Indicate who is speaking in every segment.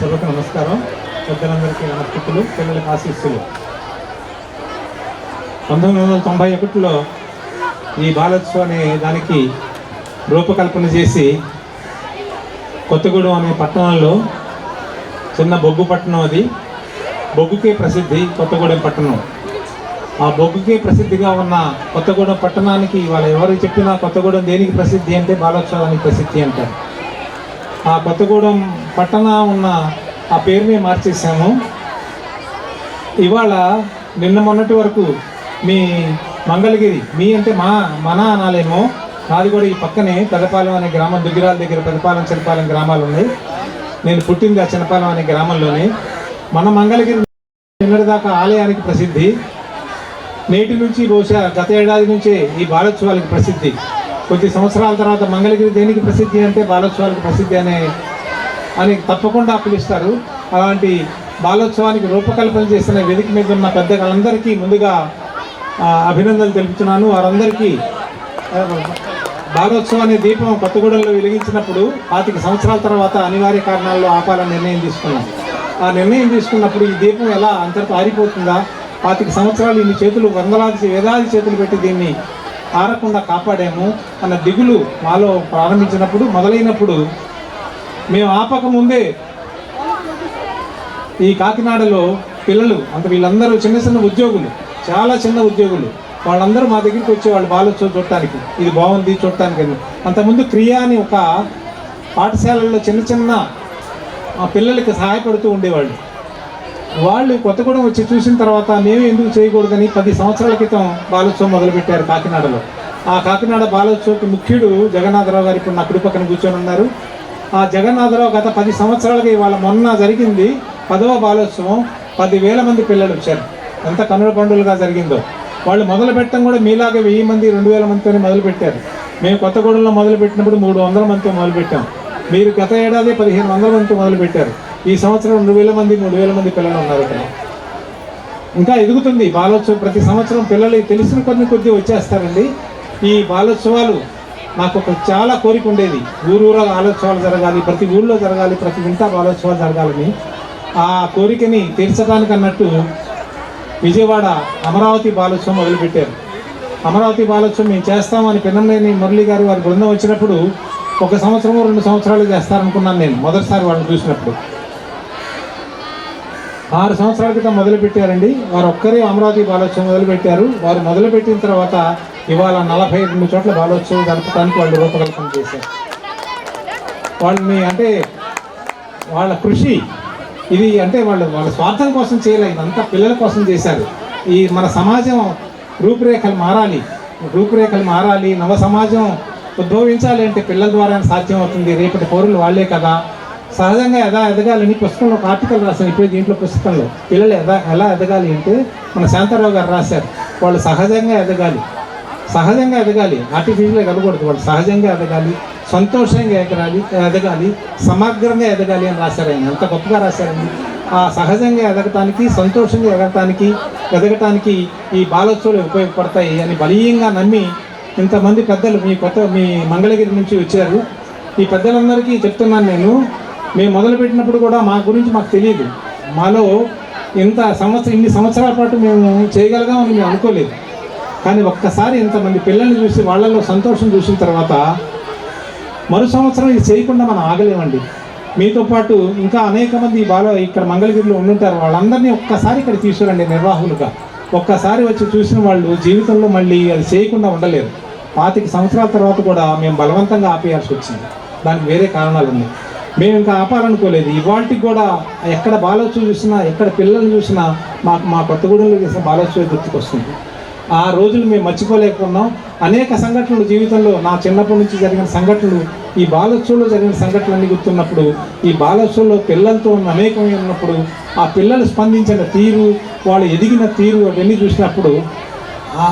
Speaker 1: సభకు నమస్కారం. పెద్దలందరికీ నమస్కృతులు పిల్లలకు ఆశీస్సులు. పంతొమ్మిది వందల తొంభై ఒకటిలో ఈ బాలోత్సవం అనే దానికి రూపకల్పన చేసి కొత్తగూడెం అనే పట్టణంలో చిన్న బొగ్గు పట్టణం అది. బొగ్గుకే ప్రసిద్ధి కొత్తగూడెం పట్టణం. ఆ బొగ్గుకే ప్రసిద్ధిగా ఉన్న కొత్తగూడెం పట్టణానికి వాళ్ళు ఎవరు చెప్పినా కొత్తగూడెం దేనికి ప్రసిద్ధి అంటే బాలోత్సవానికి ప్రసిద్ధి అంటారు. ఆ కొత్తగూడెం పట్టణ ఉన్న ఆ పేరుని మార్చేసాము ఇవాళ నిన్న మొన్నటి వరకు మీ మంగళగిరి మీ అంటే మా మన అనాలేమో నాది కూడా ఈ పక్కనే పెదపాలెం అనే గ్రామం దుగ్గిరాల దగ్గర పెదపాలెం చిన్నపాలెం గ్రామాలు ఉన్నాయి. నేను పుట్టింది ఆ చిన్నపాలెం అనే గ్రామంలోనే. మన మంగళగిరి నిన్నటిదాకా ఆలయానికి ప్రసిద్ధి. నేటి నుంచి బహుశా గత ఏడాది నుంచే ఈ బాలోత్సవాలకు ప్రసిద్ధి. కొద్ది సంవత్సరాల తర్వాత మంగళగిరి దేనికి ప్రసిద్ధి అంటే బాలోత్సవాలకు ప్రసిద్ధి అనే అని తప్పకుండా పిలుస్తారు. అలాంటి బాలోత్సవానికి రూపకల్పన చేసిన వేదిక మీద ఉన్న పెద్దలందరికీ ముందుగా అభినందనలు తెలుపుతున్నాను. వారందరికీ బాలోత్సవాన్ని దీపం కొత్తగూడెంలో వెలిగించినప్పుడు పాతిక సంవత్సరాల తర్వాత అనివార్య కారణాల్లో ఆపాలని నిర్ణయం తీసుకున్నాం. ఆ నిర్ణయం తీసుకున్నప్పుడు ఈ దీపం ఎలా అంతటా ఆరిపోతుందా? పాతిక సంవత్సరాలు ఇన్ని చేతులు వందలాది వేలాది చేతులు పెట్టి దీన్ని ఆరకుండా కాపాడాము అన్న దిగులు మాలో ప్రారంభించినప్పుడు మొదలైనప్పుడు మేము ఆపక ముందే ఈ కాకినాడలో పిల్లలు అంత వీళ్ళందరూ చిన్న చిన్న ఉద్యోగులు చాలా చిన్న ఉద్యోగులు వాళ్ళందరూ మా దగ్గరికి వచ్చేవాళ్ళు బాలోత్సవం చూడటానికి ఇది బాగుంది చూడటానికి అని. అంతకుముందు క్రియా అని ఒక పాఠశాలల్లో చిన్న చిన్న పిల్లలకి సహాయపడుతూ ఉండేవాళ్ళు. వాళ్ళు కొత్తగూడెం వచ్చి చూసిన తర్వాత మేము ఎందుకు చేయకూడదని పది సంవత్సరాల క్రితం బాలోత్సవం మొదలుపెట్టారు కాకినాడలో. ఆ కాకినాడ బాలోత్సవకి ముఖ్యుడు జగన్నాథరావు గారు ఇప్పుడు నా కుడి పక్కన కూర్చొని ఉన్నారు. ఆ జగన్నాథరావు గత పది సంవత్సరాలకి ఇవాళ మొన్న జరిగింది పదవ బాలోత్సవం. పదివేల మంది పిల్లలు వచ్చారు. ఎంత కనుల పండుగగా జరిగిందో. వాళ్ళు మొదలు పెట్టడం కూడా మీలాగే వెయ్యి మంది రెండు వేల మందితోనే మొదలుపెట్టారు మేము కొత్తగూడెంలో మొదలుపెట్టినప్పుడు మూడు వందల మందితో మొదలుపెట్టాం మీరు గత ఏడాది పదిహేను వందల మందితో మొదలు పెట్టారు. ఈ సంవత్సరం రెండు వేల మంది మూడు వేల మంది పిల్లలు ఉన్నారు ఇక్కడ. ఇంకా ఎదుగుతుంది. బాలోత్సవం ప్రతి సంవత్సరం పిల్లలు తెలిసిన కొన్ని కొద్ది వచ్చేస్తారండి. ఈ బాలోత్సవాలు నాకు ఒక చాలా కోరిక ఉండేది. ఊరూర ఆలోచనలు జరగాలి ప్రతి ఊళ్ళో జరగాలి ప్రతి వింత బాలోత్సవాలు జరగాలని. ఆ కోరికని తీర్చడానికి అన్నట్టు విజయవాడ అమరావతి బాలోత్సవం మొదలుపెట్టారు. అమరావతి బాలోత్సవం మేము చేస్తామని పిన్నమనేని మురళి గారు వారి బృందం వచ్చినప్పుడు ఒక సంవత్సరం రెండు సంవత్సరాలు చేస్తారనుకున్నాను నేను మొదటిసారి వాళ్ళని చూసినప్పుడు. ఆరు సంవత్సరాల క్రితం మొదలుపెట్టారండి. వారు ఒక్కరే అమరావతి బాలోత్సవం మొదలుపెట్టారు. వారు మొదలుపెట్టిన తర్వాత ఇవాళ నలభై రెండు చోట్ల బాలోత్సవం జరపడానికి వాళ్ళు రూపకల్పన చేశారు. వాళ్ళని అంటే వాళ్ళ కృషి ఇది అంటే వాళ్ళు వాళ్ళ స్వార్థం కోసం చేయలేదు అంతా పిల్లల కోసం చేశారు. ఈ మన సమాజం రూపురేఖలు మారాలి రూపురేఖలు మారాలి నవ సమాజం ఉద్భవించాలి అంటే పిల్లల ద్వారా సాధ్యం అవుతుంది రేపటి పౌరులు వాళ్ళే కదా. సహజంగా ఎలా ఎదగాలని పుస్తకంలో ఒక ఆర్టికల్ రాశాను ఇప్పుడు దీంట్లో పుస్తకంలో. పిల్లలు ఎలా ఎలా ఎదగాలి అంటే మన శాంతారావు గారు రాశారు వాళ్ళు సహజంగా ఎదగాలి. సహజంగా ఎదగాలి. ఆర్టిఫిషియల్గా ఎదగకూడదు వాళ్ళు. సహజంగా ఎదగాలి సంతోషంగా ఎదగాలి ఎదగాలి సమగ్రంగా ఎదగాలి అని రాశారు ఆయన. ఎంత గొప్పగా రాశారండి. ఆ సహజంగా ఎదగటానికి సంతోషంగా ఎదగటానికి ఎదగటానికి ఈ బాలోత్సవాలు ఉపయోగపడతాయి అని బలీయంగా నమ్మి ఇంతమంది పెద్దలు మీ కొత్త మీ మంగళగిరి నుంచి వచ్చారు. ఈ పెద్దలందరికీ చెప్తున్నాను నేను. మేము మొదలుపెట్టినప్పుడు కూడా మా గురించి మాకు తెలియదు. మాలో ఇంత సంవత్సరం ఇన్ని సంవత్సరాల పాటు మేము చేయగలగామని మేము అనుకోలేదు. కానీ ఒక్కసారి ఇంతమంది పిల్లల్ని చూసి వాళ్ళలో సంతోషం చూసిన తర్వాత మరు సంవత్సరం ఇది చేయకుండా మనం ఆగలేమండి. మీతో పాటు ఇంకా అనేక మంది బాల ఇక్కడ మంగళగిరిలో ఉండుంటారు. వాళ్ళందరినీ ఒక్కసారి ఇక్కడ తీసుకురండి నిర్వాహకులుగా. ఒక్కసారి వచ్చి చూసిన వాళ్ళు జీవితంలో మళ్ళీ అది చేయకుండా ఉండలేరు. పాతిక సంవత్సరాల తర్వాత కూడా మేము బలవంతంగా ఆపేయాల్సి వచ్చింది. దానికి వేరే కారణాలు ఉన్నాయి మేము ఇంకా ఆపాలనుకోలేదు. ఇవాళకి కూడా ఎక్కడ బాలోచన చూసినా ఎక్కడ పిల్లల్ని చూసినా మాకు మా కొత్తగూడెంలో చేసిన బాలోచన గుర్తుకొస్తుంది. ఆ రోజులు మేము మర్చిపోలేకున్నాం. అనేక సంఘటనలు జీవితంలో నా చిన్నప్పటి నుంచి జరిగిన సంఘటనలు ఈ బాలోత్సవంలో జరిగిన సంఘటనలన్నీ గుర్తున్నప్పుడు ఈ బాలోత్సవంలో పిల్లలతో ఉన్న అనేకమైన ఉన్నప్పుడు ఆ పిల్లలు స్పందించిన తీరు వాళ్ళు ఎదిగిన తీరు అవన్నీ చూసినప్పుడు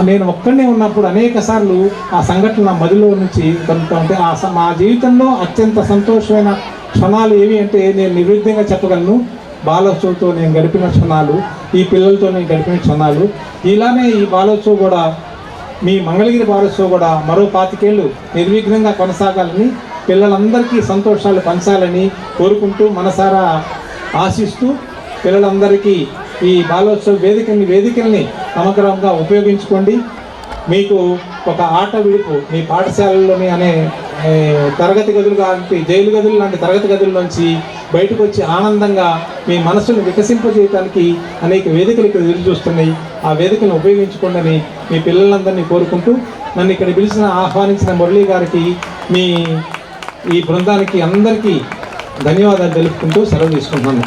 Speaker 1: నేను ఒక్కడనే ఉన్నప్పుడు అనేక సార్లు ఆ సంఘటన నా మదిలో నుంచి కలుగుతూ ఉంటే ఆ స- మా జీవితంలో అత్యంత సంతోషమైన క్షణాలు ఏవి అంటే నేను నిర్విఘ్నంగా చెప్పగలను బాలోత్సవంతో నేను గడిపిన క్షణాలు ఈ పిల్లలతో నేను గడిపిన క్షణాలు. ఇలానే ఈ బాలోత్సవం కూడా మీ మంగళగిరి బాలోత్సవం కూడా మరో పాతికేళ్ళు నిర్విఘ్నంగా కొనసాగాలని పిల్లలందరికీ సంతోషాలు పంచాలని కోరుకుంటూ మనసారా ఆశిస్తూ పిల్లలందరికీ ఈ బాలోత్సవ వేదికని వేదికల్ని సమగ్రంగా ఉపయోగించుకోండి. మీకు ఒక ఆట విడుపు మీ పాఠశాలలోని అనే తరగతి గదులు లాంటి జైలు గదులు లాంటి తరగతి గదుల్లోంచి బయటకు వచ్చి ఆనందంగా మీ మనసును వికసింపజేయటానికి అనేక వేదికలు ఇక్కడ ఎదురు చూస్తున్నాయి. ఆ వేదికలను ఉపయోగించుకోండి మీ పిల్లలందరినీ కోరుకుంటూ నన్ను ఇక్కడ పిలిచిన ఆహ్వానించిన మురళీ గారికి మీ ఈ బృందానికి అందరికీ ధన్యవాదాలు తెలుపుకుంటూ సెలవు తీసుకుంటున్నాను.